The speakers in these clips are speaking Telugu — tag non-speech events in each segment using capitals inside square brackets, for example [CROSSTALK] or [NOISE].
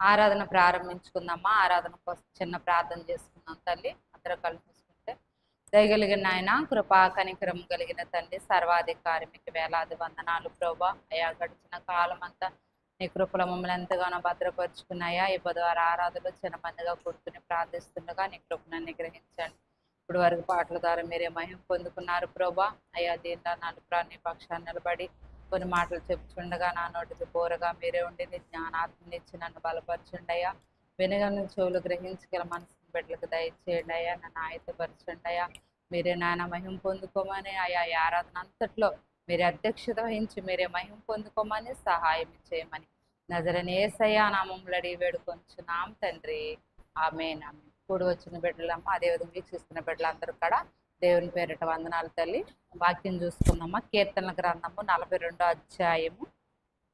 ఆరాధన ప్రారంభించుకుందామా? ఆరాధన కోసం చిన్న ప్రార్థన చేసుకుందాం తల్లి. అందరూ కల్పించుకుంటే దయగలిగిన ఆయన కృపా కనికరం కలిగిన తండ్రి సర్వాధికారి మీకు వేలాది వందనాలు ప్రభా. అయా గడిచిన కాలం అంతా నీ కృపల మమ్మల్ని ఎంతగానో భద్రపరుచుకున్నాయా? ఈ బుధవారం ఆరాధనలో చిన్నమందిగా కూర్చుని ప్రార్థిస్తుండగా నీ కృపను అనుగ్రహించండి. ఇప్పుడు వరకు పాటల ద్వారా మీరే మహిమ పొందుకున్నారు ప్రభా. అయ్యా దీంట్లో నలుపురా నీ పక్షాన్ని నిలబడి కొన్ని మాటలు చెప్పుచుండగా నా నోటికి బోరగా మీరే ఉండి నీ జ్ఞానాత్మనిచ్చి నన్ను బలపరచండి అయ్యా. వెనుగను చెవులు గ్రహించగల మనసుని బిడ్డలకు దయచేయండి అయ్యా. నన్ను ఆయుధపరచండి అయ్యా. మీరే నాయన మహిమ పొందుకోమని అయా ఈ ఆరాధన అంతట్లో మీరే అధ్యక్షత వహించి మీరే మహిమ పొందుకోమని సహాయం చేయమని నజరని ఏసయ్యా నామములు అడిగి వేడుకొంచున్నాం తండ్రి. ఆమె కూడి వచ్చిన బిడ్డలమ్మ అదేవిధంగా వీక్షిస్తున్న బిడ్డలందరూ కూడా దేవుని పేరిట వందనాలు తల్లి. వాక్యం చూసుకుందామా? కీర్తనల గ్రంథము నలభై రెండో అధ్యాయము.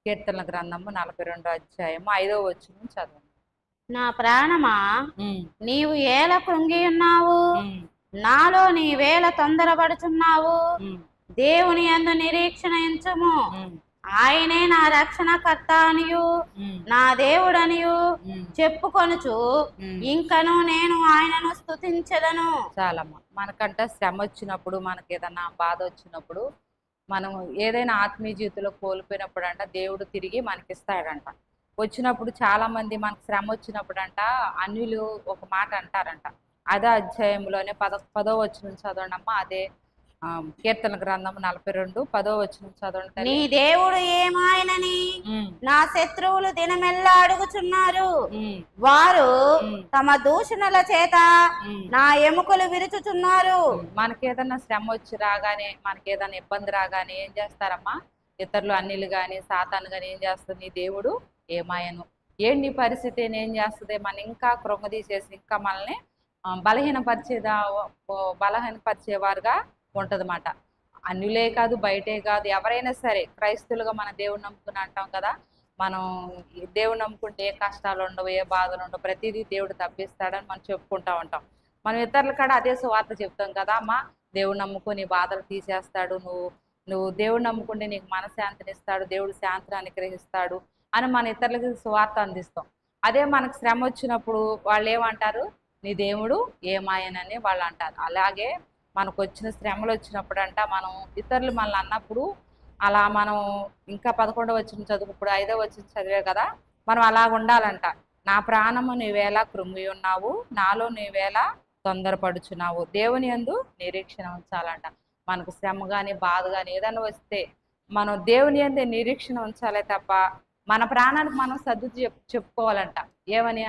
కీర్తనల గ్రంథము నలభై రెండో అధ్యాయము. ఐదో వచ్చిన చదవండి. నా ప్రాణమా? నీవు ఏల కృంగి ఉన్నావు? నాలో నీ వేల తొందరపడుచున్నావు? దేవుని యందు నిరీక్షణ ఎంచుము. ఆయనే నా రక్షణకర్త అనియు నా దేవుడనియు చెప్పుకొనుచు. ఇంకను నేను ఆయనను స్తుతించదను. చాలమ్మా. మనకంట శ్రమ వచ్చినప్పుడు మనకి ఏదన్నా బాధ వచ్చినప్పుడు మనం ఏదైనా ఆత్మీయ జీవితంలో కోల్పోయినప్పుడు అంట దేవుడు తిరిగి మనకి ఇస్తాడంట వచ్చినప్పుడు చాలా మంది మనకు శ్రమ వచ్చినప్పుడు అంట అన్యులు ఒక మాట అంటారంట. అదే అధ్యాయంలోనే పద పదో వచ్చిన చదవండి అమ్మా అదే కీర్తన గ్రంథం నలభై రెండు పదో వచ్చిన చదవండి. నీ దేవుడు ఏమాయనని నా శత్రువులు దినమెల్లా అడుగుచున్నారు. వారు తమ దూషణల చేత. నా ఎముకలు విరుచుచున్నారు. మనకి ఏదైనా శ్రమ వచ్చి రాగానే మనకి ఏదైనా ఇబ్బంది రాగానే ఏం చేస్తారమ్మా? ఇతరులు అన్నిలు కానీ సాతాను కానీ ఏం చేస్తుంది? నీ దేవుడు ఏమాయను. ఏంటి నీ పరిస్థితి? ఏం చేస్తుంది? మన ఇంకా కృంగదీసేసి ఇంకా మనల్ని బలహీనపరిచేదా బలహీనపరిచేవారుగా ఉంటదన్నమాట అన్యులే కాదు బయటే కాదు ఎవరైనా సరే క్రైస్తువులుగా మన దేవుడు నమ్ముకుని అంటాం కదా మనం దేవుడు నమ్ముకుంటే ఏ కష్టాలు ఉండవు ఏ బాధలు ఉండవు ప్రతిదీ దేవుడు తప్పిస్తాడని మనం చెప్పుకుంటా ఉంటాం. మనం ఇతరుల కాడ అదే సువార్త చెప్తాం కదా అమ్మా దేవుడు నమ్ముకొని బాధలు తీసేస్తాడు నువ్వు నువ్వు దేవుడు నమ్ముకుంటే నీకు మనశ్శాంతిని ఇస్తాడు దేవుడు శాంతిని అనుగ్రహిస్తాడు అని మన ఇతరులకి సువార్త అందిస్తాం. అదే మనకు శ్రమ వచ్చినప్పుడు వాళ్ళు ఏమంటారు? నీ దేవుడు ఏమాయనని వాళ్ళు అంటారు. అలాగే మనకు వచ్చిన శ్రమలు వచ్చినప్పుడు అంట మనం ఇతరులు మనల్ని అన్నప్పుడు అలా మనం ఇంకా పదకొండవ వచ్చిన చదువు ఇప్పుడు ఐదో వచ్చిన చదివే కదా మనం అలాగ ఉండాలంట. నా ప్రాణము నీవేళ కృంగి ఉన్నావు నాలో నీవేళ తొందరపడుచున్నావు. దేవుని యందు నిరీక్షణ ఉంచాలంట. మనకు శ్రమ కానీ బాధ కానీ ఏదైనా వస్తే మనం దేవుని యందే నిరీక్షణ ఉంచాలే తప్ప మన ప్రాణానికి మనం సర్దు చెప్ చెప్పుకోవాలంట. ఏమని?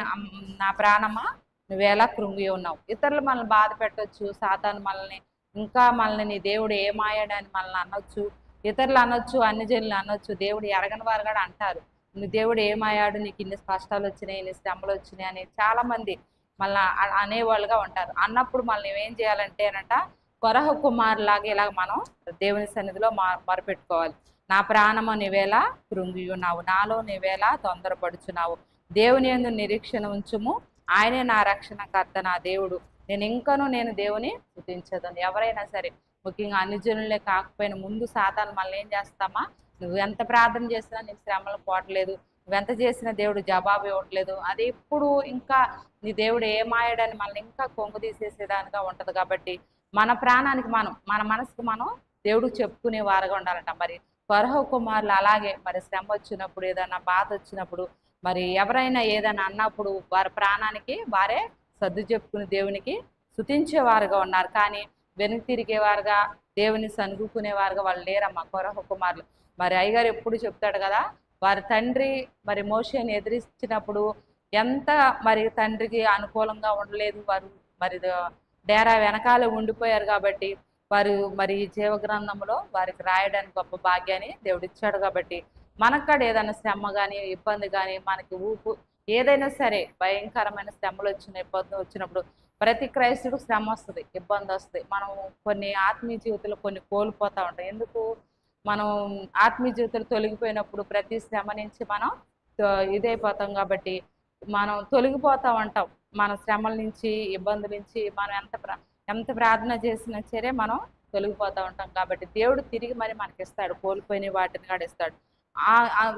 నా ప్రాణమా? నువ్వేలా కృంగి ఉన్నావు? ఇతరులు మనల్ని బాధ పెట్టొచ్చు సాతాను మనల్ని ఇంకా మనల్ని నీ దేవుడు ఏమాయాడని మనల్ని అనొచ్చు ఇతరులు అనొచ్చు అన్ని జనులు అనొచ్చు దేవుడు ఎరగని వారు కూడా అంటారు. నువ్వు దేవుడు ఏమాయాడు నీకు ఇన్ని కష్టాలు వచ్చినాయి ఇన్ని శ్రమలు వచ్చినాయి అని చాలా మంది మళ్ళీ అనేవాళ్ళుగా ఉంటారు. అన్నప్పుడు మళ్ళీ ఏం చేయాలంటే అనంట కొరహ కుమార్ లాగా ఇలాగ మనం దేవుని సన్నిధిలో మా మొరపెట్టుకోవాలి. నా ప్రాణము నీవేలా కృంగి ఉన్నావు నాలో నీవేలా తొందరపడుచున్నావు. దేవుని ఎందు నిరీక్షణ ఉంచుము ఆయనే నా రక్షణకర్త నా దేవుడు. నేను ఇంకనూ నేను దేవుని స్థుతించదని. ఎవరైనా సరే ముఖ్యంగా అనుజనులే కాకపోయినా ముందు సాతాను మళ్ళీ ఏం చేస్తామా? నువ్వు ఎంత ప్రార్థన చేసినా నీకు శ్రమలు పోవట్లేదు. నువ్వెంత చేసినా దేవుడు జవాబు ఇవ్వట్లేదు. అది ఎప్పుడు ఇంకా నీ దేవుడు ఏమాయడని మనల్ని ఇంకా కొంగు తీసేసేదానిగా ఉంటది కాబట్టి మన ప్రాణానికి మనం మన మనసుకు మనం దేవుడు చెప్పుకునే వారుగా ఉండాలంట. మరి పరహ కుమారులు అలాగే మరి శ్రమ వచ్చినప్పుడు ఏదైనా బాధ వచ్చినప్పుడు మరి ఎవరైనా ఏదైనా అన్నప్పుడు వారి ప్రాణానికి వారే సర్దు చెప్పుకుని దేవునికి స్థుతించేవారుగా ఉన్నారు. కానీ వెనుక తిరిగేవారుగా దేవుని సనుగుకునేవారుగా వాళ్ళు లేరమ్మా కొరహ కుమారులు. మరి అయ్యగారు ఎప్పుడు చెప్తాడు కదా వారి తండ్రి మరి మోషన్ ఎదిరించినప్పుడు ఎంత మరి తండ్రికి అనుకూలంగా ఉండలేదు. వారు మరి డేరా వెనకాల ఉండిపోయారు కాబట్టి వారు మరి జీవగ్రంథంలో వారికి రాయడానికి గొప్ప భాగ్యాన్ని దేవుడు ఇచ్చాడు కాబట్టి మనక్కడ ఏదైనా శ్రమ కానీ ఇబ్బంది కానీ మనకి ఊపు ఏదైనా సరే భయంకరమైన శ్రమలు వచ్చిన ఇబ్బంది వచ్చినప్పుడు ప్రతి క్రైస్తుడికి శ్రమ వస్తుంది ఇబ్బంది వస్తుంది. మనం కొన్ని ఆత్మీయ జీవితంలో కొన్ని కోల్పోతూ ఉంటాం. ఎందుకు? మనం ఆత్మీయ జీవితంలో తొలగిపోయినప్పుడు ప్రతి శ్రమ నుంచి మనం ఇదైపోతాం కాబట్టి మనం తొలగిపోతూ ఉంటాం. మన శ్రమల నుంచి ఇబ్బందుల నుంచి మనం ఎంత ప్ర- ఎంత ప్రార్థన చేసినా సరే మనం తొలగిపోతూ ఉంటాం కాబట్టి దేవుడు తిరిగి మరి మనకి ఇస్తాడు కోల్పోయిన వాటిని కూడా ఇస్తాడు.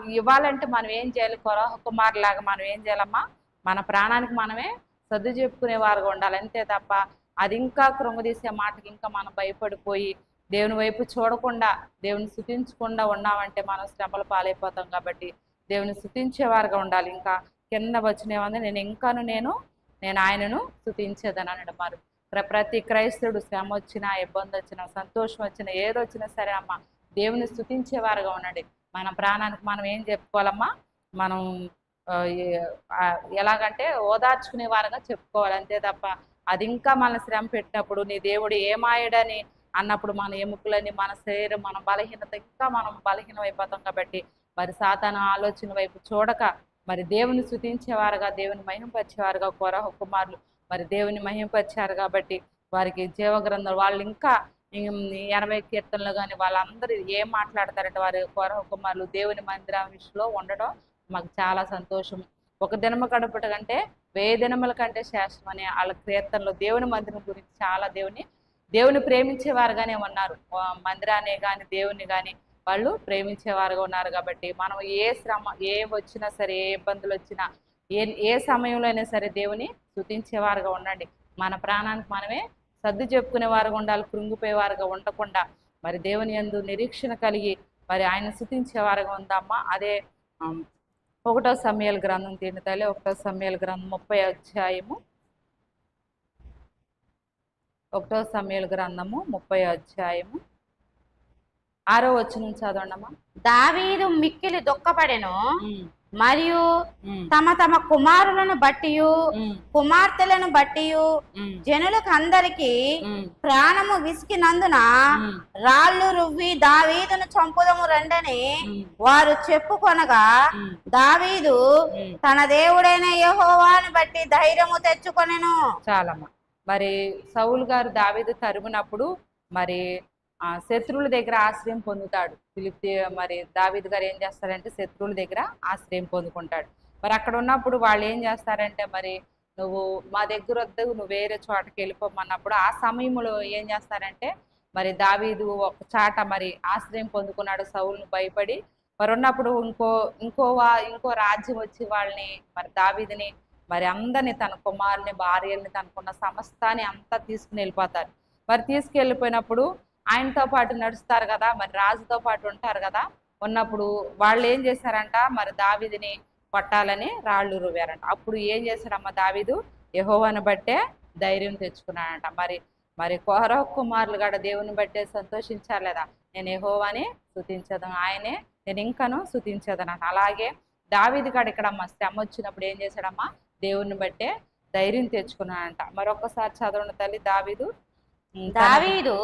ఇవ్వాలంటే మనం ఏం చేయాలి? కొరహ కుమార్లాగా మనం ఏం చేయాలమ్మా? మన ప్రాణానికి మనమే సర్దు చెప్పుకునే వారుగా ఉండాలి. అంతే తప్ప అది ఇంకా కృంగదీసే మాటకి ఇంకా మనం భయపడిపోయి దేవుని వైపు చూడకుండా దేవుని శుతించకుండా ఉన్నామంటే మనం శ్రమలు పాలైపోతాం కాబట్టి దేవుని శుతించేవారుగా ఉండాలి. ఇంకా కింద వచ్చినవంది నేను ఇంకాను నేను నేను ఆయనను శుతించేదని అనడం మరి. ప్ర- ప్రతి క్రైస్తవుడు శ్రమ వచ్చినా ఇబ్బంది వచ్చినా సంతోషం వచ్చినా ఏదొచ్చినా సరే అమ్మ దేవుని స్థుతించేవారుగా ఉండండి. మన ప్రాణానికి మనం ఏం చెప్పుకోవాలమ్మా? మనం ఎలాగంటే ఓదార్చుకునే వారుగా చెప్పుకోవాలి. అంతే తప్ప అది ఇంకా మన శ్రమ పెట్టినప్పుడు నీ దేవుడు ఏమాయడని అన్నప్పుడు మన ఎముకలని మన శరీరం మన బలహీనత ఇంకా మనం బలహీనం అయిపోతాం కాబట్టి మరి సాతాన ఆలోచన వైపు చూడక మరి దేవుని స్థుతించేవారుగా దేవుని మహింపరిచేవారుగా కోరహ కుమారులు మరి దేవుని మహింపరిచారు కాబట్టి వారికి జీవగ్రంథం వాళ్ళు ఇంకా ఎనభై కీర్తనలు కానీ వాళ్ళందరూ ఏం మాట్లాడతారంటే వారి కోరహ కుమారులు దేవుని మందిరం విషయంలో ఉండడం మాకు చాలా సంతోషం. ఒక దినము గడపట కంటే వెయ్యి దినముల కంటే శ్రేష్టం వాళ్ళ కీర్తనలో దేవుని మందిరం గురించి చాలా దేవుని దేవుని ప్రేమించేవారుగానే ఉన్నారు. మందిరాన్ని కానీ దేవుని కానీ వాళ్ళు ప్రేమించేవారుగా ఉన్నారు కాబట్టి మనం ఏ శ్రమ ఏ వచ్చినా సరే ఏ ఇబ్బందులు వచ్చినా ఏ ఏ సమయంలో అయినా సరే దేవుని స్థుతించేవారుగా ఉండండి. మన ప్రాణానికి మనమే సర్దు చెప్పుకునే వారుగా ఉండాలి కృంగిపోయేవారుగా ఉండకుండా. మరి దేవుని యందు నిరీక్షణ కలిగి మరి ఆయన స్థుతించేవారుగా ఉందమ్మా అదే ఒకటో సమయాల గ్రంథం తిని తల్లి ఒకటో సమయాల గ్రంథం ముప్పై అధ్యాయము. ఒకటో సమయాల గ్రంథము ముప్పై అధ్యాయము. ఆరో వచ్చిన చదవండమ్మా. దావీదు మిక్కిలి దుఃఖపడెను. మరియు తమ తమ కుమారులను బట్టి కుమార్తెలను బట్టి జనులకు అందరికి ప్రాణము విసికినందున రాళ్ళు రువ్వి దావీదును చంపుదము రండని వారు చెప్పుకొనగా దావీదు. తన దేవుడైన యెహోవాను బట్టి ధైర్యము తెచ్చుకొనెను. చాలమ్మా. మరి సౌలు గారు దావీదు తరుమునప్పుడు మరి శత్రువుల దగ్గర ఆశ్రయం పొందుతాడు. ఫిలిప్ మరి దావిద్ గారు ఏం చేస్తారంటే శత్రువుల దగ్గర ఆశ్రయం పొందుకుంటాడు. మరి అక్కడ ఉన్నప్పుడు వాళ్ళు ఏం చేస్తారంటే మరి నువ్వు మా దగ్గర వద్దు నువ్వు వేరే చోటకి వెళ్ళిపోమన్నప్పుడు ఆ సమయంలో ఏం చేస్తారంటే మరి దావీదు ఒక చాట మరి ఆశ్రయం పొందుకున్నాడు సౌలును భయపడి. మరి ఉన్నప్పుడు ఇంకో ఇంకో ఇంకో రాజ్యం వచ్చి వాళ్ళని మరి దావీదిని మరి అందరిని తన కుమారుని భార్యల్ని తనకున్న సమస్తాన్ని అంతా తీసుకుని వెళ్ళిపోతారు. మరి తీసుకెళ్ళిపోయినప్పుడు ఆయనతో పాటు నడుస్తారు కదా మరి రాజుతో పాటు ఉంటారు కదా ఉన్నప్పుడు వాళ్ళు ఏం చేశారంట మరి దావీదిని పట్టాలని రాళ్ళు రువ్వారంట. అప్పుడు ఏం చేశాడమ్మ దావిదు? యహోవాను బట్టే ధైర్యం తెచ్చుకున్నాడంట. మరి మరి కోహర కుమారులు కూడా దేవుని బట్టే సంతోషించారు లేదా? నేను యహోవాని శుతించదు ఆయనే నేను ఇంకను స్థుతించదను అలాగే దావిది కాడ ఇక్కడమ్మ శ్రమ వచ్చినప్పుడు ఏం చేశాడమ్మా? దేవుని బట్టే ధైర్యం తెచ్చుకున్నాడంట. మరొకసారి చదవండి తల్లి దావిదు దావీదు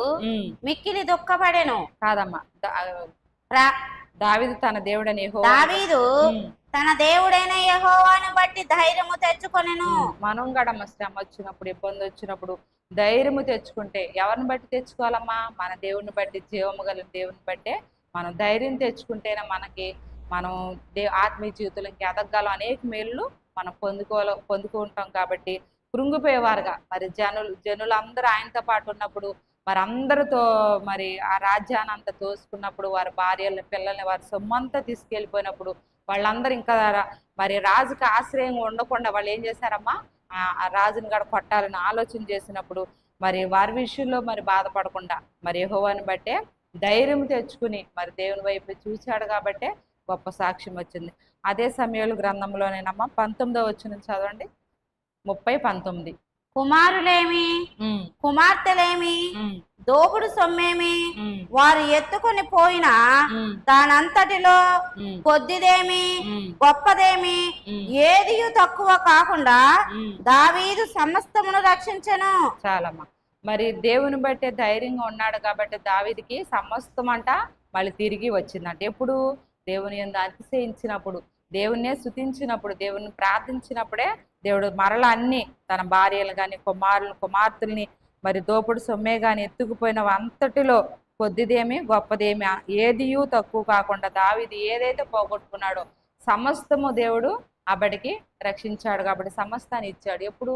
మిక్కిలి దుఃఖపడెను కాదమ్మా. దావీదు తన దేవుడని దావీదు తన దేవుడైన యెహోవాను బట్టి ధైర్యము తెచ్చుకొనెను. మనం కూడా అమ్మ శ్రమ వచ్చినప్పుడు ఇబ్బంది వచ్చినప్పుడు ధైర్యము తెచ్చుకుంటే ఎవరిని బట్టి తెచ్చుకోవాలమ్మా? మన దేవుని బట్టి జీవము కలిగిన దేవుని బట్టే మనం ధైర్యం తెచ్చుకుంటేనే మనకి మనం దే ఆత్మీయ జీవితంలో ఇంకా ఎదగలం అనేక మేళ్ళు మనం పొందుకోవాలి పొందుకుంటాం కాబట్టి కృంగిపోయేవారుగా. మరి జనులు జనులందరూ ఆయనతో పాటు ఉన్నప్పుడు మరి అందరితో మరి ఆ రాజ్యాన్ని అంతా తోసుకున్నప్పుడు వారి భార్యల పిల్లల్ని వారి సొమ్మంతా తీసుకెళ్ళిపోయినప్పుడు వాళ్ళందరూ ఇంకా మరి రాజుకి ఆశ్రయం ఉండకుండా వాళ్ళు ఏం చేశారమ్మా? ఆ రాజుని కూడా కొట్టాలని ఆలోచన చేసినప్పుడు మరి వారి విషయంలో మరి బాధపడకుండా మరి యెహోవాని బట్టే ధైర్యం తెచ్చుకుని మరి దేవుని వైపు చూశాడు కాబట్టే గొప్ప సాక్ష్యం వచ్చింది. అదే సమయంలో గ్రంథంలోనేనమ్మా పంతొమ్మిదో వచ్చిన చదవండి. ముప్పై పంతొమ్మిది. కుమారులేమి? కుమార్తెలేమి? దోపుడు సొమ్మేమి? వారు ఎత్తుకొని పోయినా దానంతటిలో కొద్దిదేమి? గొప్పదేమి? ఏదియు తక్కువ కాకుండా. దావీదు సమస్తమును రక్షించెను. చాలమ్మా. మరి దేవుని బట్టే ధైర్యంగా ఉన్నాడు కాబట్టి దావీదికి సమస్తం అంట మళ్ళీ తిరిగి వచ్చిందంట. ఎప్పుడు? దేవుని ఎందు అతిశయించినప్పుడు. దేవుణ్ణే స్థుతించినప్పుడు దేవుణ్ణి ప్రార్థించినప్పుడే దేవుడు మరల అన్ని తన భార్యలు కానీ కుమారులు కుమార్తెల్ని మరి దోపుడు సొమ్మే కానీ ఎత్తుకుపోయిన అంతటిలో కొద్దిదేమి గొప్పదేమి ఏదియూ తక్కువ కాకుండా దావిది ఏదైతే పోగొట్టుకున్నాడో సమస్తము దేవుడు అబడికి రక్షించాడు కాబట్టి సమస్తాన్ని ఇచ్చాడు. ఎప్పుడు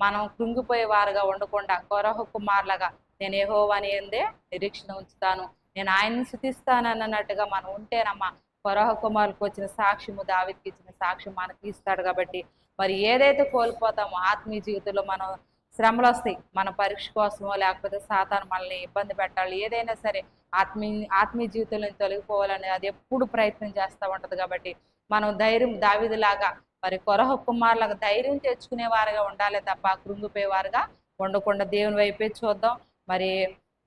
మనం కృంగిపోయే వారుగా ఉండకుండా కొరహ కుమార్లాగా నేను ఏహోవాని ఏందే నిరీక్షణ ఉంచుతాను. నేను ఆయన్ని శుతిస్తానన్నట్టుగా మనం ఉంటేనమ్మా కొరహ కుమారులకు వచ్చిన సాక్ష్యము దావికి ఇచ్చిన సాక్ష్యం మనకి ఇస్తాడు కాబట్టి మరి ఏదైతే కోల్పోతామో ఆత్మీయ జీవితంలో మనం శ్రమలు వస్తాయి. మన పరీక్ష కోసమో లేకపోతే సాతాను మనల్ని ఇబ్బంది పెట్టాలి ఏదైనా సరే ఆత్మీయ ఆత్మీయ జీవితంలో తొలగిపోవాలని అది ఎప్పుడు ప్రయత్నం చేస్తూ ఉంటది కాబట్టి మనం ధైర్యం దావిదిలాగా మరి కొరహ కుమారులాగా ధైర్యం తెచ్చుకునే వారుగా ఉండాలి తప్ప కృంగిపోయేవారుగా ఉండకుండా దేవుని వైపే చూద్దాం. మరి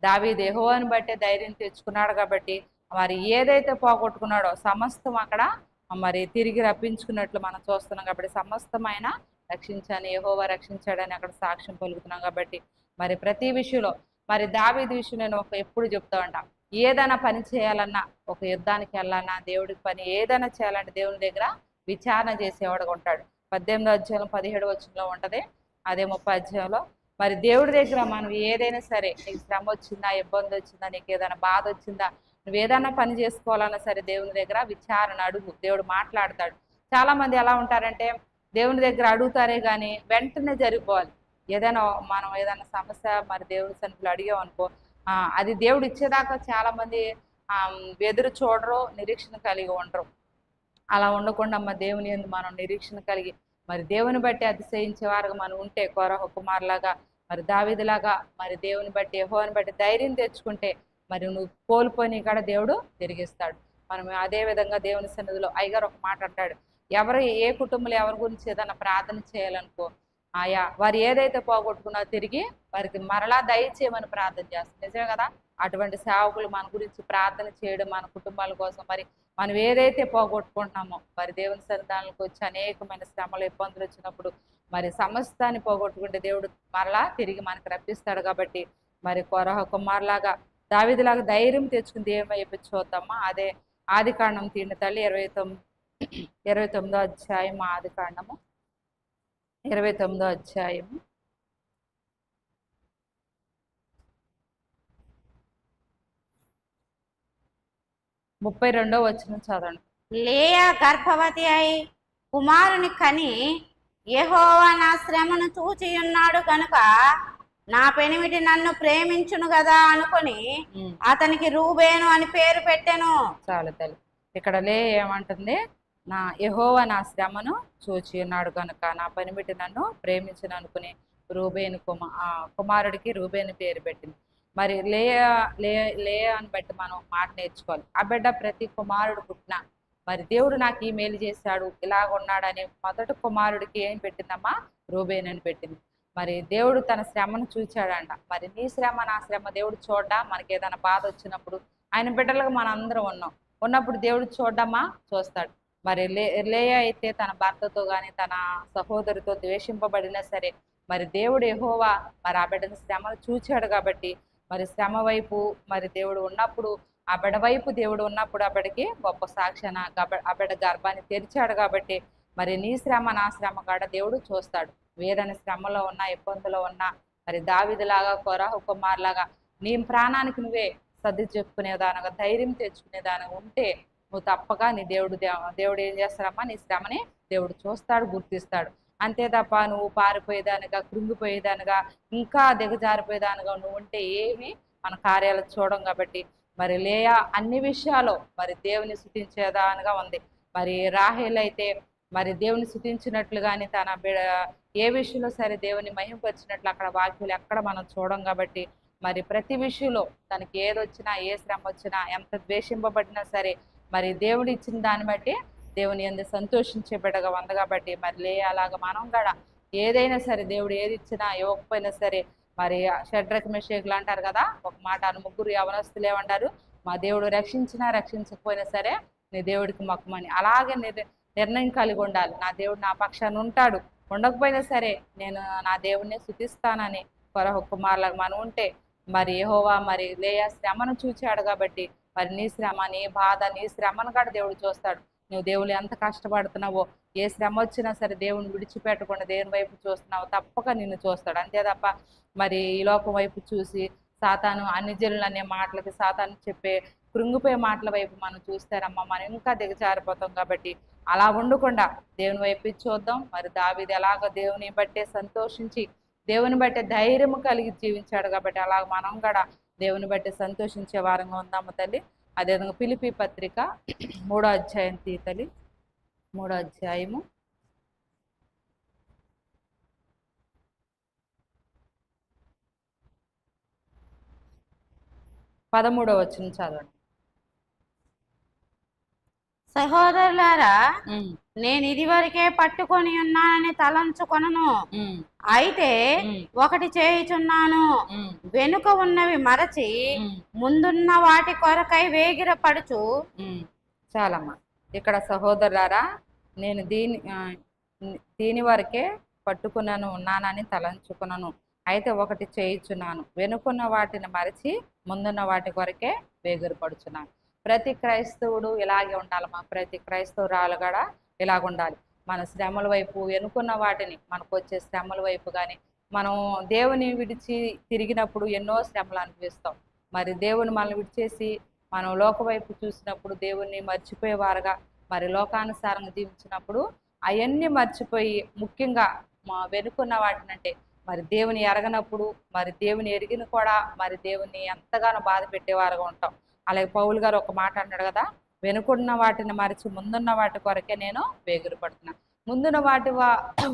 దావి దేహోని బట్టే ధైర్యం తెచ్చుకున్నాడు కాబట్టి మరి ఏదైతే పోగొట్టుకున్నాడో సమస్తం అక్కడ మరి తిరిగి రప్పించుకున్నట్లు మనం చూస్తున్నాం కాబట్టి సమస్తమైన రక్షించాను ఏహోవా రక్షించాడని అక్కడ సాక్ష్యం పలుకుతున్నాం కాబట్టి మరి ప్రతి విషయంలో మరి దావీది విషయం నేను ఒక ఎప్పుడు చెప్తా ఉంటా. ఏదైనా పని చేయాలన్నా ఒక యుద్ధానికి వెళ్ళాలన్నా దేవుడికి పని ఏదైనా చేయాలంటే దేవుని దగ్గర విచారణ చేసేవాడుగా ఉంటాడు. పద్దెనిమిదో అధ్యాయం పదిహేడు వచ్చంలో ఉంటది. అదే ముప్పై అధ్యాయంలో మరి దేవుడి దగ్గర మనం ఏదైనా సరే నీకు శ్రమ వచ్చిందా ఇబ్బంది వచ్చిందా నీకు ఏదైనా బాధ వచ్చిందా నువ్వు ఏదైనా పని చేసుకోవాలన్నా సరే దేవుని దగ్గర విచారణ అడుగు. దేవుడు మాట్లాడతాడు. చాలా మంది ఎలా ఉంటారంటే దేవుని దగ్గర అడుగుతారే కానీ వెంటనే జరిగిపోవాలి. ఏదైనా మనం ఏదైనా సమస్య మరి దేవుని సన్నిధిలో అడిగామనుకో అది దేవుడు ఇచ్చేదాకా చాలా మంది ఎదురు చూడరు నిరీక్షణ కలిగి ఉండరు. అలా ఉండకుండా మా దేవుని యందు మనం నిరీక్షణ కలిగి మరి దేవుని బట్టి అతిశయించే వారుగా మనం ఉంటే కోరహ కుమార్లాగా మరి దావిదిలాగా మరి దేవుని బట్టి యహోని బట్టి ధైర్యం తెచ్చుకుంటే మరి నువ్వు కోల్పోని కాడ దేవుడు తిరిగిస్తాడు. మనం అదే విధంగా దేవుని సన్నిధిలో అయ్యగారు ఒక మాట అంటాడు. ఎవరు ఏ కుటుంబంలో ఎవరి గురించి ఏదైనా ప్రార్థన చేయాలనుకో ఆయా వారు ఏదైతే పోగొట్టుకున్నా తిరిగి వారికి మరలా దయచేయమని ప్రార్థన చేస్తాం. నిజమే కదా? అటువంటి సేవకులు మన గురించి ప్రార్థన చేయడం మన కుటుంబాల కోసం మరి మనం ఏదైతే పోగొట్టుకుంటున్నామో మరి దేవుని సన్నిధానాలకు వచ్చి అనేకమైన శ్రమలు ఇబ్బందులు వచ్చినప్పుడు మరి సమస్తాన్ని పోగొట్టుకుంటే దేవుడు మరలా తిరిగి మనకు రప్పిస్తాడు కాబట్టి మరి కొరహ కుమార్లాగా దావిదిలాగా ధైర్యం తెచ్చుకుని దేవుని వైపు చూద్దామా అదే ఆది కాండం తీండి తల్లి ఇరవై తొమ్మిది ఇరవై తొమ్మిదో అధ్యాయం ఆది కాండము. ఇరవై తొమ్మిదో అధ్యాయం. ముప్పై రెండో వచ్చిన చదవండి. లేయా గర్భవతి అయి కుమారుని కని యెహోవా నా శ్రమను చూచి ఉన్నాడు కనుక నా పెనిమిటి నన్ను ప్రేమించును కదా అనుకొని అతనికి రూబేను అని పేరు పెట్టెను. చాలు తల్లి. ఇక్కడ లే ఏమంటుంది? నా యెహోవా నా శ్రమను చూచి ఉన్నాడు కనుక నా పనిమిటి నన్ను ప్రేమించను అనుకుని రూబేను కుమా కుమారుడికి రూబేను పేరు పెట్టింది. మరి లే లే లే అని బట్టి మనం మాట నేర్చుకోవాలి. ఆ బిడ్డ ప్రతి కుమారుడు పుట్టిన మరి దేవుడు నాకు ఈ మేలు చేశాడు ఇలాగ ఉన్నాడని మొదటి కుమారుడికి ఏం పెట్టిందమ్మా? రూబేన్ అని పెట్టింది. మరి దేవుడు తన శ్రమను చూచాడంట. మరి నీ శ్రమ నా శ్రమ దేవుడు చూడ్డా? మనకి ఏదైనా బాధ వచ్చినప్పుడు ఆయన బిడ్డలుగా మనం అందరం ఉన్నాం. ఉన్నప్పుడు దేవుడు చూడమ్మా చూస్తాడు. మరి లే లేయ అయితే తన భర్తతో కానీ తన సహోదరితో ద్వేషింపబడినా సరే మరి దేవుడు ఎహోవా మరి ఆ బిడ్డను శ్రమను చూచాడు కాబట్టి మరి శ్రమ వైపు మరి దేవుడు ఉన్నప్పుడు ఆ బిడ్డ వైపు దేవుడు ఉన్నప్పుడు ఆ బిడ్డకి గొప్ప సాక్షణ ఆ బిడ్డ గర్భాన్ని తెరిచాడు కాబట్టి మరి నీ శ్రమ నా శ్రమ కాడ దేవుడు చూస్తాడు. వేదన శ్రమలో ఉన్నా ఇబ్బందులో ఉన్నా మరి దావిదిలాగా కొరహు కుమార్లాగా నీ ప్రాణానికి నువ్వే సర్ది చెప్పుకునేదానగా ధైర్యం తెచ్చుకునేదానగా ఉంటే నువ్వు తప్పగా నీ దేవుడు దేవుడు ఏం చేస్తారమ్మా నీ శ్రమని దేవుడు చూస్తాడు గుర్తిస్తాడు. అంతే తప్ప నువ్వు పారిపోయేదానిగా కృంగిపోయేదానిగా ఇంకా దిగజారిపోయేదానిగా నువ్వు ఉంటే ఏమి? మన కార్యాలు చూడం కాబట్టి. మరి లేయా అన్ని విషయాలు మరి దేవుని శుతించేదానిగా ఉంది. మరి రాహేల్ అయితే మరి దేవుని శుతించినట్లు కానీ తన బిడ ఏ విషయంలో సరే దేవుని మహింపరిచినట్లు అక్కడ వాక్యులు ఎక్కడ మనం చూడం కాబట్టి మరి ప్రతి విషయంలో తనకి ఏదొచ్చినా ఏ శ్రమ వచ్చినా ఎంత ద్వేషింపబడినా సరే మరి దేవుడు ఇచ్చిన దాన్ని బట్టి దేవుని ఎందు సంతోషించే బిడ్డగా ఉంది కాబట్టి మరి లే అలాగా మనం కూడా ఏదైనా సరే దేవుడు ఏది ఇచ్చినా ఇవ్వకపోయినా సరే మరి షడ్రక్ మిషేకులు అంటారు కదా ఒక మాట అను ముగ్గురు యవనస్తులు ఏమంటారు? మా దేవుడు రక్షించినా రక్షించకపోయినా సరే నీ దేవుడికి మొక్కమని. అలాగే నిర్ణయం కలిగి ఉండాలి. నా దేవుడు నా పక్షాన ఉంటాడు. ఉండకపోయినా సరే నేను నా దేవుడిని శుతిస్తానని కొరహ కుమారులకు మనం ఉంటే మరి ఏహోవా మరి లేయా శ్రమను చూచాడు కాబట్టి మరి నీ శ్రమ నీ బాధ నీ శ్రమను కూడా దేవుడు చూస్తాడు. నువ్వు దేవుడు ఎంత కష్టపడుతున్నావో ఏ శ్రమ వచ్చినా సరే దేవుని విడిచిపెట్టకుండా దేవుని వైపు చూస్తున్నావు తప్పక నిన్ను చూస్తాడు. అంతే తప్ప మరి ఈ లోకం వైపు చూసి సాతాను అన్ని జనులు అనే మాటలకి సాతాను చెప్పే కృంగిపోయే మాటల వైపు మనం చూస్తారమ్మా మనం ఇంకా దిగజారిపోతాం కాబట్టి అలా ఉండకుండా దేవుని వైపు చూద్దాం. మరి దావిది ఎలాగ దేవుని బట్టే సంతోషించి దేవుని బట్టే ధైర్యం కలిగి జీవించాడు కాబట్టి అలాగ మనం కూడా దేవుని బట్టి సంతోషించే వారంగా ఉందాము తల్లి. అదేవిధంగా పిలిపి పత్రిక మూడో అధ్యాయం తీ తల్లి. మూడో అధ్యాయము. పదమూడవ వచ్చిన చదవండి. సహోదరులారా నేను ఇదివరకే పట్టుకొని ఉన్నానని తలంచుకొనను. అయితే ఒకటి చేయుచున్నాను. వెనుక ఉన్నవి మరచి. ముందున్న వాటి కొరకై వేగిరపడుచు. ఉమ్, చాలమ్మా. ఇక్కడ సహోదరులారా నేను దీని దీని వరకే పట్టుకున్నాను ఉన్నానని తలంచుకున్నాను అయితే ఒకటి చేయుచున్నాను. వెనుకున్న వాటిని మరచి ముందున్న వాటి కొరకే వేగురుపడుచున్నాను. ప్రతి క్రైస్తవుడు ఇలాగే ఉండాలమ్మా ప్రతి క్రైస్తవురాలు కూడా ఇలాగ ఉండాలి. మన శ్రమల వైపు వెనుకున్న వాటిని మనకు వచ్చే శ్రమల వైపు కానీ మనం దేవుని విడిచి తిరిగినప్పుడు ఎన్నో శ్రమలు అనిపిస్తాం మరి దేవుని మనల్ని విడిచేసి మనం లోక వైపు చూసినప్పుడు దేవుణ్ణి మర్చిపోయేవారుగా మరి లోకానుసారంగా జీవించినప్పుడు అవన్నీ మర్చిపోయి ముఖ్యంగా మా వెనుకున్న వాటినంటే మరి దేవుని ఎరగనప్పుడు మరి దేవుని ఎరిగిన కూడా మరి దేవుని ఎంతగానో బాధ పెట్టేవారుగా ఉంటాం. అలాగే పౌలు గారు ఒక మాట అన్నాడు కదా వెనుకున్న వాటిని మరిచి ముందున్న వాటి కొరకే నేను వేగురు పడుతున్నా ముందున్న వాటి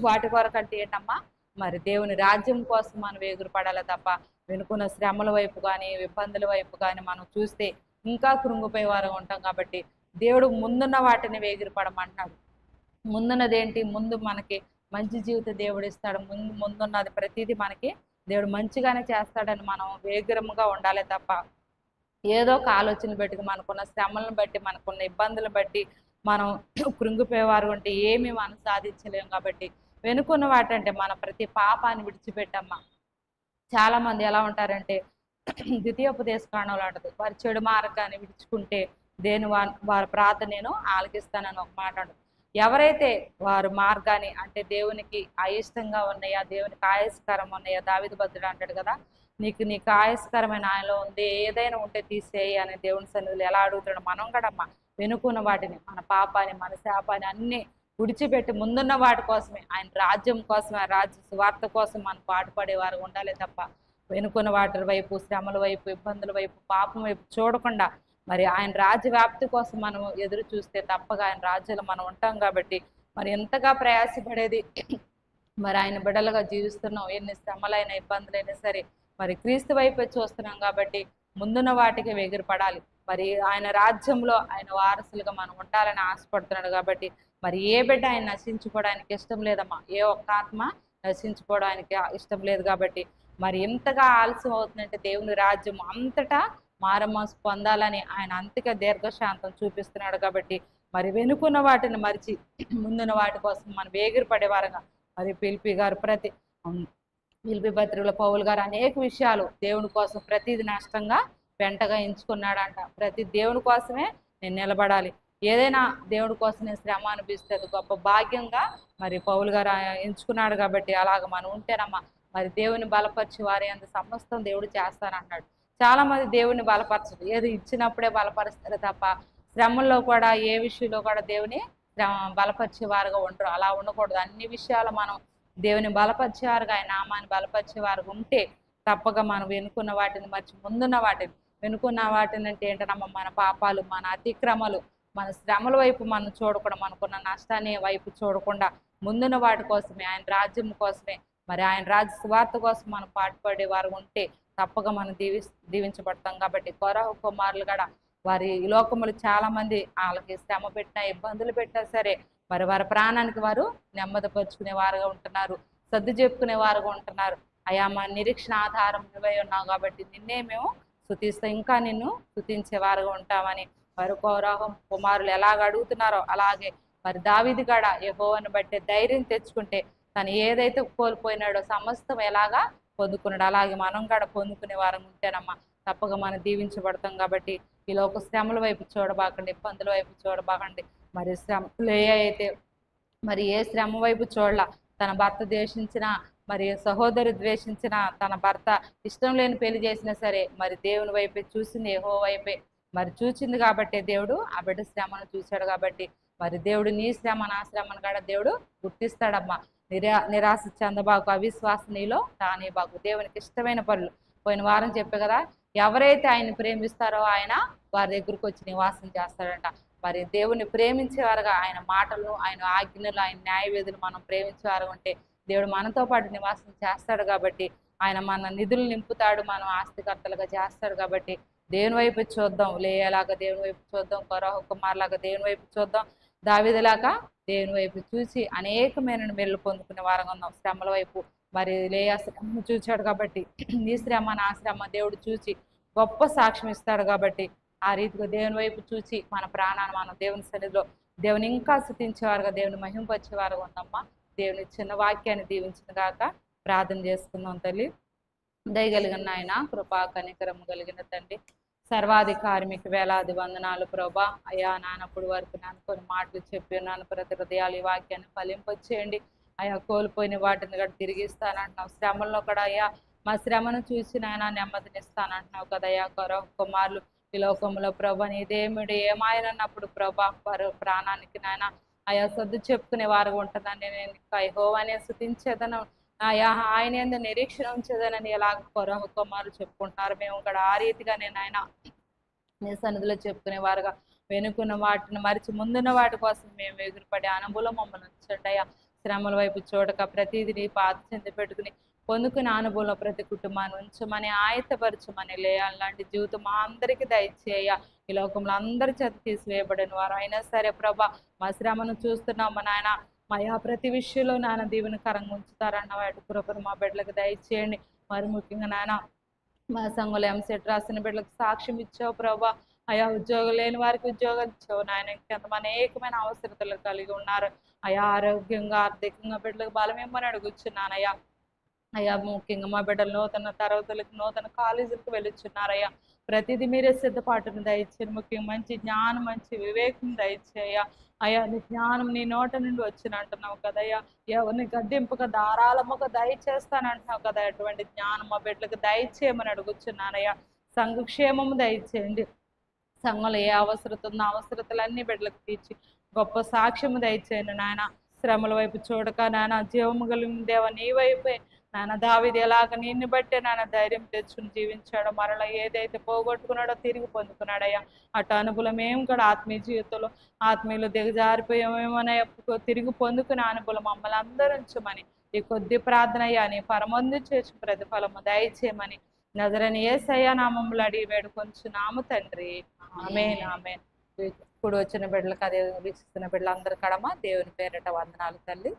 వాటి కొరకు అంటే ఏంటమ్మా? మరి దేవుని రాజ్యం కోసం మనం వేగురు పడాలి తప్ప వెనుకున్న శ్రమల వైపు కానీ ఇబ్బందుల వైపు కానీ మనం చూస్తే ఇంకా కృంగిపోయే వారు ఉంటాం కాబట్టి దేవుడు ముందున్న వాటిని వేగిరి పడమంటున్నాడు ముందున్నదేంటి? ముందు మనకి మంచి జీవిత దేవుడు ఇస్తాడు. ముందు ముందున్నది ప్రతిదీ మనకి దేవుడు మంచిగానే చేస్తాడని మనం వేగరముగా ఉండాలి తప్ప ఏదో ఒక ఆలోచన బట్టి మనకున్న శ్రమలను బట్టి మనకున్న ఇబ్బందులు బట్టి మనం [CLEARS THROAT] కృంగిపోయేవారు ఉంటే ఏమీ మనం సాధించలేము కాబట్టి వెనుకున్న వాటంటే మన ప్రతి పాపాన్ని విడిచిపెట్టమ్మా. చాలా మంది ఎలా ఉంటారంటే [CLEARS THROAT] ద్వితీయోపదేశ కారణంలో అంటది వారి చెడు మార్గాన్ని విడుచుకుంటే దేని వారి ప్రార్థన నేను ఆలకిస్తానని ఒక మాట ఎవరైతే వారి మార్గాన్ని అంటే దేవునికి అయిష్టంగా ఉన్నాయా దేవునికి ఆయస్కరం ఉన్నాయా దావిది భద్రుడు అంటాడు కదా నీకు నీకు ఆయస్కరమైన ఆయనలో ఉంది ఏదైనా ఉంటే తీసేయి అని దేవుని సన్నిధిలో ఎలా అడుగుతున్నాడు మనం కూడా వెనుకున్న వాటిని మన పాపాన్ని మన శాపాన్ని అన్ని విడిచిపెట్టి ముందున్న వాటి కోసమే. ఆయన రాజ్యం కోసమే రాజ్య సువార్త కోసం మనం పాటుపడేవారు ఉండాలి తప్ప వెనుకున్న వాటి వైపు శ్రమల వైపు ఇబ్బందుల వైపు పాపం వైపు చూడకుండా మరి ఆయన రాజ్య వ్యాప్తి కోసం మనం ఎదురు చూస్తే తప్పగా ఆయన రాజ్యంలో మనం ఉంటాం కాబట్టి మరి ఎంతగా ప్రయాసపడేది? మరి ఆయన బిడలుగా జీవిస్తున్నాం. ఎన్ని శ్రమలైన ఇబ్బందులైనా సరే మరి క్రీస్తు వైపు చూస్తున్నాం కాబట్టి ముందున్న వాటికి ఎగిరిపడాలి మరి ఆయన రాజ్యంలో ఆయన వారసులుగా మనం ఉండాలని ఆశపడుతున్నాడు కాబట్టి మరి ఏ బిడ్డ ఆయన నశించుకోవడానికి ఇష్టం లేదమ్మా? ఏ ఒక్క ఆత్మ నశించుకోవడానికి ఇష్టం లేదు కాబట్టి మరి ఎంతగా ఆలస్యం అవుతుందంటే దేవుని రాజ్యం అంతటా మారమాసు పొందాలని ఆయన అంతగా దీర్ఘశాంతం చూపిస్తున్నాడు కాబట్టి మరి వెనుకున్న వాటిని మరిచి ముందున్న వాటి కోసం మనం వేగిరి పడేవారుగా మరి పిలిపి గారు ప్రతి ఉమ్, పిలిపి పౌలు గారు అనేక విషయాలు దేవుని కోసం ప్రతిది నష్టంగా వెంటగా ఎంచుకున్నాడంట. ప్రతి దేవుని కోసమే నేను నిలబడాలి. ఏదైనా దేవుడి కోసం నేను శ్రమ అనిపిస్తే అది గొప్ప భాగ్యంగా మరి పౌలు గారు ఎంచుకున్నాడు కాబట్టి అలాగ మనం ఉంటేనమ్మా మరి దేవుని బలపరిచి వారి అంత సమస్తం దేవుడు చేస్తానన్నాడు చాలా మంది దేవుని బలపరచదు ఏది ఇచ్చినప్పుడే బలపరుస్తారు తప్ప శ్రమల్లో కూడా ఏ విషయంలో కూడా దేవుని బలపరిచేవారుగా ఉండరు. అలా ఉండకూడదు. అన్ని విషయాలు మనం దేవుని బలపరిచేవారుగా ఆయన నామాన్ని బలపరిచేవారు ఉంటే తప్పక మనం వెనుకున్న వాటిని మర్చి ముందున్న వాటిని. వెనుకున్న వాటిని అంటే ఏంటనమ్మా మన పాపాలు మన అతిక్రమలు మన శ్రమల వైపు మనం చూడకుండా మనకున్న నష్టాన్ని వైపు చూడకుండా ముందున్న వాటి కోసమే ఆయన రాజ్యం కోసమే మరి ఆయన రాజ్య సువార్త కోసం మనం పాటుపడే వారు ఉంటే తప్పక మనం దీవి దీవించబడతాం. కాబట్టి కొరహ కుమారులు కూడా వారి లోకములు చాలా మంది వాళ్ళకి శ్రమ పెట్టినా ఇబ్బందులు పెట్టినా సరే మరి వారి ప్రాణానికి వారు నెమ్మదపరుచుకునే వారుగా ఉంటున్నారు. సర్ది చెప్పుకునే వారుగా ఉంటున్నారు. అయా మా నిరీక్షణ ఆధారం నువ్వై ఉన్నావు కాబట్టి నిన్నే మేము స్థుతిస్తాం ఇంకా నిన్ను స్థుతించే వారుగా ఉంటామని వారు గౌరవం కుమారులు ఎలాగ అడుగుతున్నారో అలాగే మరి దావిది గడ యెహోవాను బట్టి ధైర్యం తెచ్చుకుంటే తను ఏదైతే కోల్పోయినాడో సమస్తం ఎలాగా పొందుకున్నాడు అలాగే మనం కూడా పొందుకునే వారం ఉంటేనమ్మా. తప్పక మనం దీవించబడతాం కాబట్టి ఈ లోక శ్రమల వైపు చూడబాకండి ఇబ్బందుల వైపు చూడబాకండి. మరి శ్రమలు ఏ అయితే మరి ఏ శ్రమ వైపు చూడాల తన భర్త ద్వేషించిన మరి సహోదరి ద్వేషించిన తన భర్త ఇష్టం లేని పెళ్ళి చేసినా సరే మరి దేవుని వైపే చూసింది ఏహో వైపే. మరి చూసింది కాబట్టి దేవుడు ఆ బిడ్డ శ్రమను చూశాడు కాబట్టి మరి దేవుడు నీ శ్రమ నా శ్రమను కూడా దేవుడు గుర్తిస్తాడమ్మా. నిరా నిరాశ చెందబాకు అవిశ్వాస నీలో రానిబాకు. దేవునికి ఇష్టమైన పనులు. పోయిన వారం చెప్పే కదా ఎవరైతే ఆయన్ని ప్రేమిస్తారో ఆయన వారి దగ్గరకు వచ్చి నివాసం చేస్తాడంట. మరి దేవుని ప్రేమించేవారుగా ఆయన మాటలు ఆయన ఆజ్ఞలు ఆయన న్యాయవేదులు మనం ప్రేమించేవారు ఉంటే దేవుడు మనతో పాటు నివాసం చేస్తాడు కాబట్టి ఆయన మన నిధులు నింపుతాడు మనం ఆస్తికర్తలుగా చేస్తాడు కాబట్టి దేవుని వైపు చూద్దాం. లేయలాగా దేవుని వైపు చూద్దాం. కొరహ కుమార్లాగా దేవుని వైపు చూద్దాం. దావిదలాగా దేవుని వైపు చూసి అనేకమైన మెల్లు పొందుకునే వారంగా ఉన్నాం శ్రమల వైపు మరి లేయా చూచాడు కాబట్టి నీ శ్రమ నా శ్రమ దేవుడు చూసి గొప్ప సాక్ష్యం ఇస్తాడు కాబట్టి ఆ రీతిగా దేవుని వైపు చూసి మన ప్రాణాన్ని మనం దేవుని సన్నిధిలో దేవుని ఇంకా స్థుతించేవారుగా దేవుని మహింపరిచేవారుగా ఉందమ్మా. దేవుని చిన్న వాక్యాన్ని దీవించిన గాక ప్రార్థన చేసుకుందాం తల్లి. దయగలిగిన ఆయన కృపా కనికరము కలిగిన తండ్రి సర్వాధికారి మీకు వేలాది వందనాలు ప్రభా. అయ్యా నానప్పుడు వరకు నాన్న కొన్ని మాటలు చెప్పి నాన్న ప్రతి హృదయాలు ఈ వాక్యాన్ని ఫలింపచేయండి. అయ్యా కోల్పోయిన వాటిని కూడా తిరిగి ఇస్తానంటున్నావు శ్రమల్లో కూడా అయ్యా మా శ్రమను చూసి నాయన నెమ్మదినిస్తానంటున్నావు కదయ్యా అయ్యా కుమారులు ఈ లోకంలో ప్రభా నీదేమిడు ఏమాయనన్నప్పుడు ప్రభా వారు ప్రాణానికి నాయన ఆయా సర్దు చెప్పుకునే వారు ఉంటుందని నేను కైహోవానే శుతించేదను ఆయా ఆయన ఎందు నిరీక్షణ ఉంచేదనని ఎలాగ కొర కుమారులు చెప్పుకుంటున్నారు? మేము కూడా ఆ రీతిగా నేను ఆయన నీ సన్నిధిలో చెప్పుకునే వారుగా వెనుకున్న వాటిని మరిచి ముందున్న వాటి కోసం మేము ఎదురుపడే అనుభవం మమ్మల్ని ఉంచండి అయ్యా. శ్రమల వైపు చూడక ప్రతిదీ పాత చెంది పెట్టుకుని పొందుకునే అనుభవం ప్రతి కుటుంబాన్ని ఉంచమని ఆయతపరచమని లేయాలి. లాంటి జీవితం మా అందరికీ దయచేయ. ఈ లోకంలో అందరి చేత తీసివేయబడిన వారు అయినా సరే ప్రభా మా శ్రమను చూస్తున్నాం మా నాయన. మయా ప్రతి విషయంలో నాయన దీవెనకరంగా ఉంచుతారన్న వాటి కృపను మా బిడ్డలకు దయచేయండి. మరి ముఖ్యంగా నాయన మా సంఘంలో ఎంసెట్ రాసిన బిడ్డలకు సాక్ష్యం ఇచ్చావు ప్రభా. అయా ఉద్యోగం లేని వారికి ఉద్యోగం ఇచ్చావు నాయన. ఇంకెంతమంది అనేకమైన అవసరతలు కలిగి ఉన్నారు. అయ్యా ఆరోగ్యంగా ఆర్థికంగా బిడ్డలకు బలమేమని ఇమ్మని అడుగుచున్నానయ్యా అయ్యా. ముఖ్యంగా మా బిడ్డలు నూతన తరగతులకు నూతన కాలేజీలకు వెళ్ళొచ్చున్నారయ్యా ప్రతిదీ మీరే సిద్ధపాటును దయచేయండి. ముఖ్యంగా మంచి జ్ఞానం మంచి వివేకం దయచేయ అయ్యా. నీ జ్ఞానం నీ నోట నుండి వచ్చిన అంటున్నావు కదయ్యా ఎవరిని గద్దెంపుగా ధారాళముగా దయచేస్తానంటున్నావు కదా అటువంటి జ్ఞానం మా బిడ్డలకు దయచేయమని అడుగుచున్నానయ్యా సంఘక్షేమము దయచేయండి. సంఘంలో ఏ అవసరత ఉందో అవసరతలన్నీ బిడ్డలకు తీర్చి గొప్ప సాక్ష్యము దయచేయండి నాయన. శ్రమల వైపు చూడక నాయన. జీవము కలిగిన దేవ నీ వైపే. నాన్న దావిది ఎలాగ నిన్ను బట్టే నాన్న ధైర్యం తెచ్చుకుని జీవించాడో మరలా ఏదైతే పోగొట్టుకున్నాడో తిరిగి పొందుకున్నాడయ్యా. అటు అనుకూలం మేము కూడా ఆత్మీయ జీవితంలో ఆత్మీయులు దిగజారిపోయామేమోనే తిరిగి పొందుకునే అనుకూలం మమ్మల్ని అందరూ ఉంచమని ఈ కొద్ది ప్రార్థన అయ్యా నీ పరమందు చేసి ప్రతిఫలము దయచేయమని నజరని ఏసయ్యా నామములు అడిగి వేడుకొంచున్నాము తండ్రి. ఆమె ఆమె ఇప్పుడు వచ్చిన బిడ్డలకు అదే వీక్షిస్తున్న బిడ్డలందరి కడమ దేవుని పేరిట వందనాలు తల్లి.